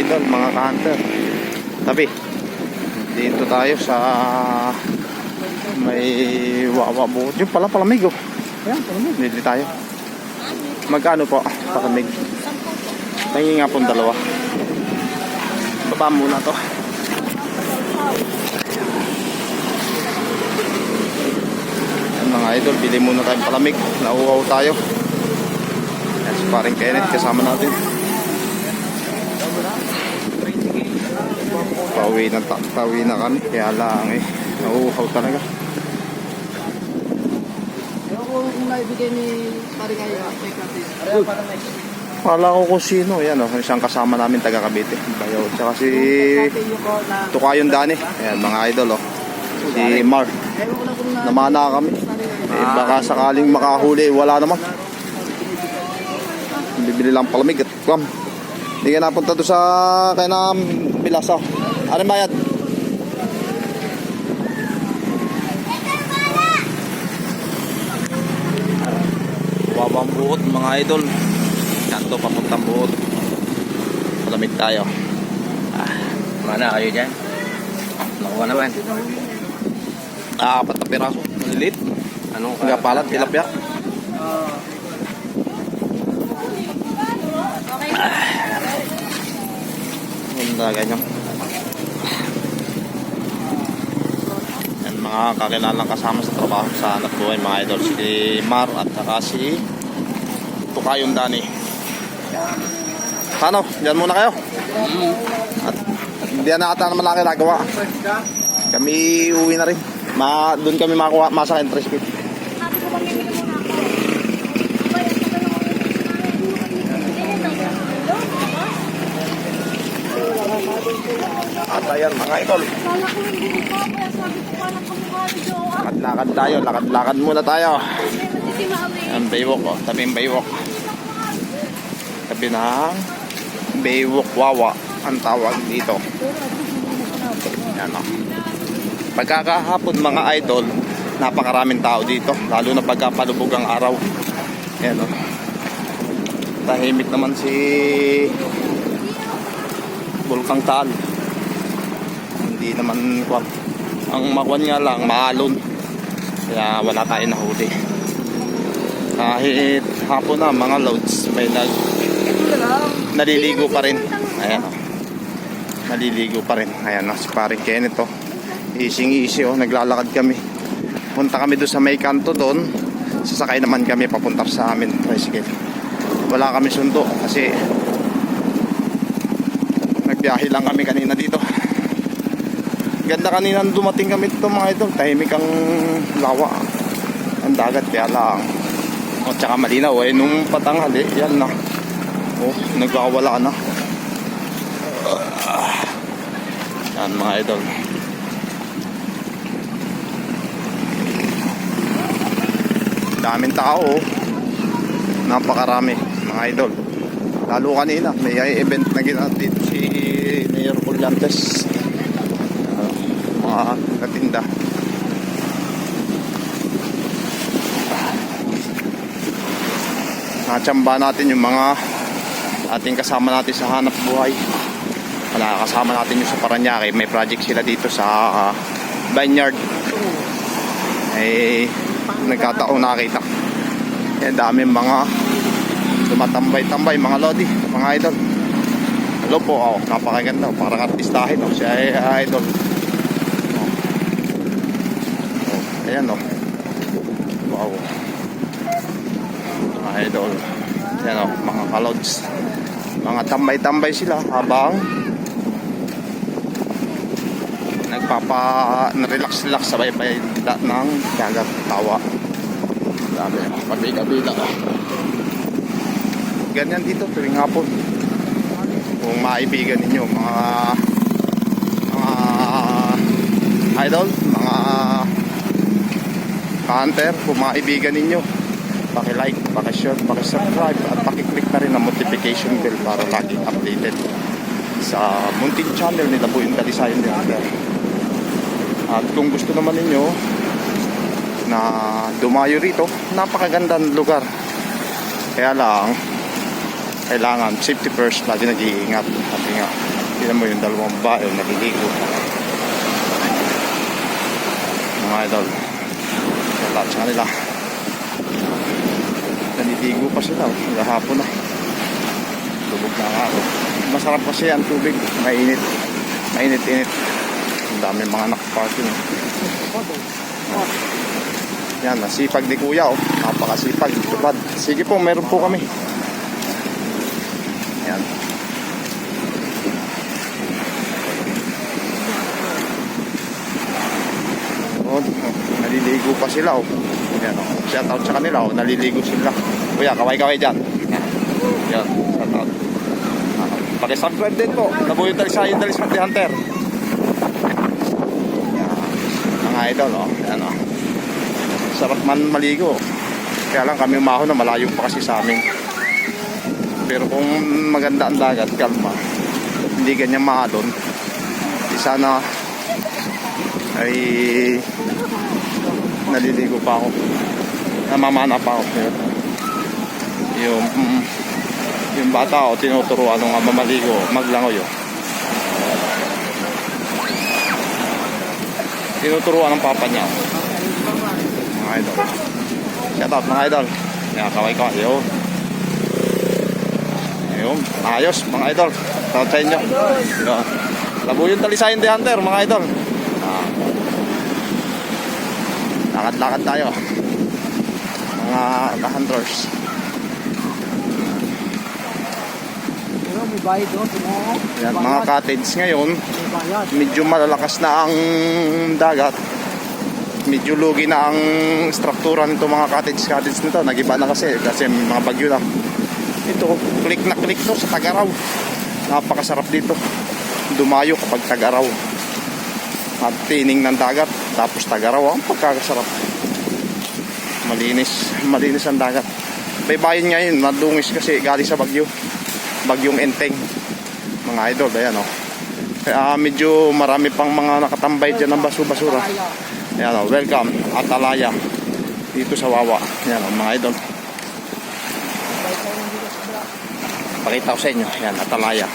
idol, mga ka-hunter. Tabi. Dito tayo sa may wawa buot. Yung pala palamig oh. Ayan, palamig. Dito tayo. Magkano po? Palamig. Tingin nga pong dalawa. Baba muna to. Yan mga idol, bili muna tayong palamig. Nauuhaw tayo. Si paring Kenneth kasama natin. Pauwi na, ta- pauwi na kami. Kaya lang eh, nauuhaw talaga. Ko kung kay Kapit. Kala ko kung sino. Yan oh, isang kasama namin taga Cavite. Bayaw. Tsaka si. Tukayon Dani. Ayan mga idol oh. Si Mar. Ewan ko na kung na... Namana kami. Eh, baka sakaling makahuli, wala naman. Bibili lang palamig at kwam. Hindi ka napunta doon sa kay na Bilasa. Ano bayad? Wawang buot mga idol. Kanto papuntang buot. Palamig tayo. Mana kayo dyan? Nakuha naman. Ah, apat na piraso. Malilit. Anong Hanggang palat, tilapia. Ganda ganyan. Mga kakilalang kasama sa trabaho sa anak buhay mga idol. Si Mar at saka si Tukayong Dani. Paano? Diyan muna kayo. At hindi na ata naman laki nagawa. Kami uwi na rin. Ma, doon kami makakuha, masa entry speed. At ayan mga idol. Lakad-lakad tayo, lakad-lakad muna tayo. Ang baywalk oh, tabi ng baywalk. Tabi ng baywalk wawa ang tawag dito. Yan oh. Pagkakahapon mga idol, napakaraming tao dito. Lalo na pagkapalubog ang araw. Yan oh. Tahimik naman si Bulkang Taal. Hindi naman kwam. Ang makwan nga lang, maalon. Kaya wala tayong nahuli. Kahit hapon na mga loads, may nag naliligo pa rin. Ayan oh. Naliligo pa rin. Ayan oh, si paring Kenneth oh. Easy easy oh, naglalakad kami. Punta kami doon sa may kanto doon. Sasakay naman kami papunta sa amin tricycle. Wala kami sundo kasi nagbiyahe lang kami kanina dito. Ganda kanina dumating kami dito mga idol. Tahimik ang lawa. Ang dagat kaya lang. O tsaka malinaw eh. Nung patanghali, yan na. Oh, nagkakawala na. Yan mga idol. Daming tao oh. Napakarami mga idol. Lalo kanina, may event na ginagawa dito si Mayor Collantes. Uh, mga katinda. Natsamba natin yung mga ating kasama natin sa hanap buhay. Wala kasama natin yung sa Paranaque. May project sila dito sa ah, vineyard. Eh, nagkataon nakita. Yan, dami mga tumatambay-tambay, mga lodi, mga idol. Hello po, oh, napakaganda. oh, Parang artistahin, oh. ah, idol. Oh. Oh, ayan, oh. Wow. Mga idol. Ayan, oh, mga kalods. Mga tambay-tambay sila habang nagpapa na-relax-relax sa baybay ng dagat tawa. Dami, oh, pabila-bila. Oh. Ganyan dito tuwing hapon. Kung maibigan ninyo, mga mga idol, mga hunter, kung maibigan ninyo, paki-like, paki-share, paki-subscribe at paki-click na rin ang notification bell para laging updated sa munting channel nila po yung Dalisayan ni Hunter. At kung gusto naman ninyo na dumayo rito, napakaganda ng lugar. Kaya lang, kailangan safety first, lagi nag-iingat. Kasi nga, Tignan mo yung dalawang babae naliligo. Mga idol. Wala sa kanila. Naliligo pa sila. oh. Gahapon na. Lubog na nga ako. Masarap kasi ang tubig. Mainit. Mainit-init. Ang dami mga nakaparking. Oh. Yan, nasipag ni Kuya. Oh. Napakasipag. Tupad. Sige po, meron po kami. Yan. Oh, naliligo pa sila oh. Yan oh. Shout out sa kanila oh. Naliligo sila. Kuya, kaway-kaway dyan. Yan. Shout out. Ah, Paki-subscribe din po. Nabuyo tayo sa Indalis Hunter Hunter. Yan. Mga idol oh. Yan oh. Sarap man maligo. Kaya lang kami umahon na malayo pa kasi sa amin. Pero kung maganda ang dagat, kalma. Hindi ganyan mahalon. Di sana ay naliligo pa ako. Namamana pa ako. Pero yung yung bata ko tinuturuan nung ama maligo, maglangoy oh. Tinuturuan ng papa niya. Mga idol. Shout out mga idol. Kaya kaway kaway. Yun. Ayun. Ayos mga idol. Out sa inyo. Yun. Labo yung talisayin de hunter mga idol. Ah. Lakad-lakad tayo. Mga hunters. Bayad doon. Tumo. Yan, mga cottage ngayon, medyo malalakas na ang dagat. Medyo lugi na ang struktura nito mga cottage-cottage nito. Nagiba na kasi, kasi mga bagyo na. Ito, click na click to sa Tagaraw. Napakasarap dito. Dumayo kapag Tagaraw. At tining ng dagat, tapos Tagaraw, ang pagkakasarap. Malinis, malinis ang dagat. Baybayin ngayon, madungis kasi galing sa bagyo. Bagyong Enteng. Mga idol, ayan o. Kaya medyo marami pang mga nakatambay dyan ng basu-basura. Ayan o, welcome, Atalaya. Dito sa Wawa. Ayan o, mga idol. Pakita ko sa inyo. Ayan, Atalaya.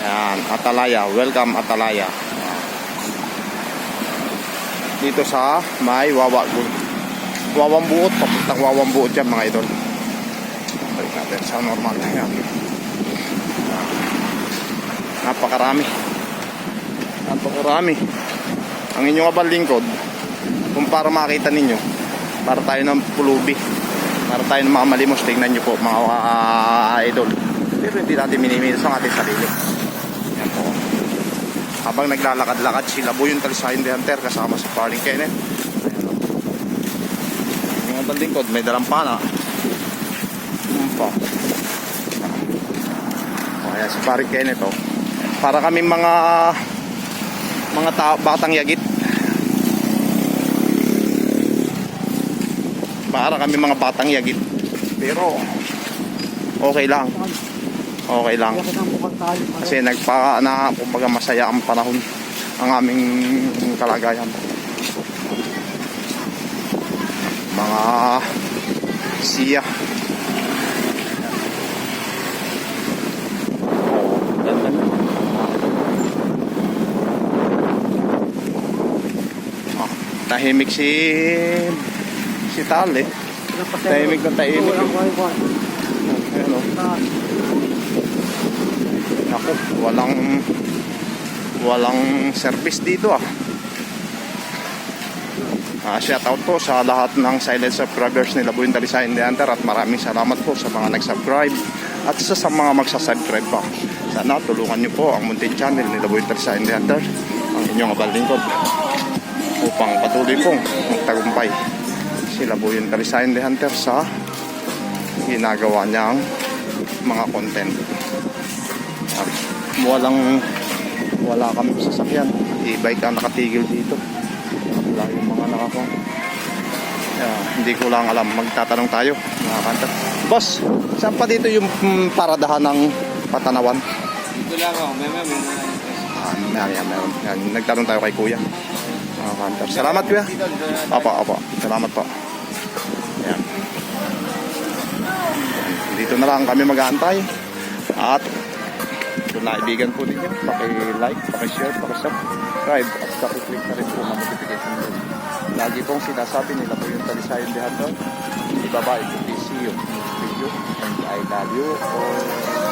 Ayan, Atalaya. Welcome, Atalaya. Dito sa may Wawa. Wawang buot. Papuntang Wawang buot yan, mga idol. Balik natin sa normal. Ayan. Napakarami. Napakarami. Ang inyong abang lingkod, kung para makita ninyo, para tayo ng pulubi. Para tayo ng mga malimos, tingnan nyo po mga ah, idol. Pero hindi natin minimilis ang ating sarili. Yan po. Habang naglalakad-lakad sila po yung talisayin de Hunter kasama sa Paring Kenneth. Yung abang lingkod, may dalang pana. Yun po. O, ayan, si Paring Kenneth oh. Para kami mga mga tao, batang yagit. Para kami mga batang yagit. Pero okay lang. Okay lang. Kasi nagpa na kumbaga masaya ang panahon ang aming kalagayan. Mga siya. Ah, tahimik si si Tal eh. Tahimik na tahimik. Ayan, oh. Ako, walang walang service dito ah. Ah, shout out po sa lahat ng silent subscribers nila Buin Talisayan de Hunter at maraming salamat po sa mga nag-subscribe at sa, sa mga magsasubscribe pa. Sana tulungan niyo po ang muntin channel nila Buin Talisayan de Hunter ang inyong abal lingkod upang patuloy pong magtagumpay sila Buin Talisayan de Hunter sa ginagawa niyang mga content. At walang wala kami sasakyan. E-bike ang nakatigil dito. Wala yung mga nakako. Kaya, hindi ko lang alam. Magtatanong tayo, mga kanta. Boss, saan pa dito yung mm, paradahan ng patanawan? Dito lang ako. May may may. Ah, yan, meron. Yan, nagtanong tayo kay kuya. Mga kanta. Salamat kuya. Apo, apo. Salamat po. Yan. Dito na lang kami mag-aantay. At kung naibigan po ninyo, paki-like, paki-share, paki-subscribe at paki-click na rin po ng notification bell. Lagi pong sinasabi nila po yung talisayan behind doon. Ibaba, ito, see you. Video, and I love you all.